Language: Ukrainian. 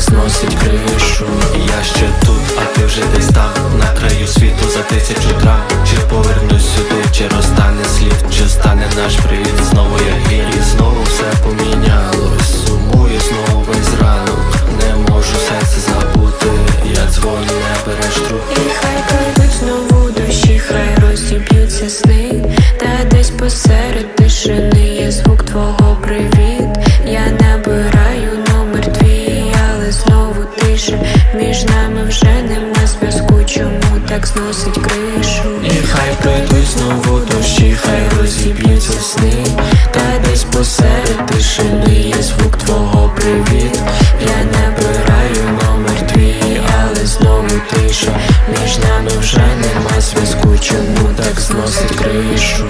зносить кришу. Я ще тут, а ти вже десь там. На краю світу за тисячу трам Чи повернусь сюди, чи розтане слід Чи стане наш привіт. Знову як гір І знову все помінялось. Сумую знову весь ранок. Не можу серце забути. Я дзвоню, не береш трубки І хай пройдуть знову дощі, хай розіб'ються сни, та десь посеред між нами вже нема зв'язку, чому так зносить кришу? І хай прийдуть знову дощі, хай розіб'ються сни, та десь посеред тишини є звук твого привіт. Я не набираю номер твій, але знову тиша. Між нами вже нема зв'язку, чому так зносить кришу?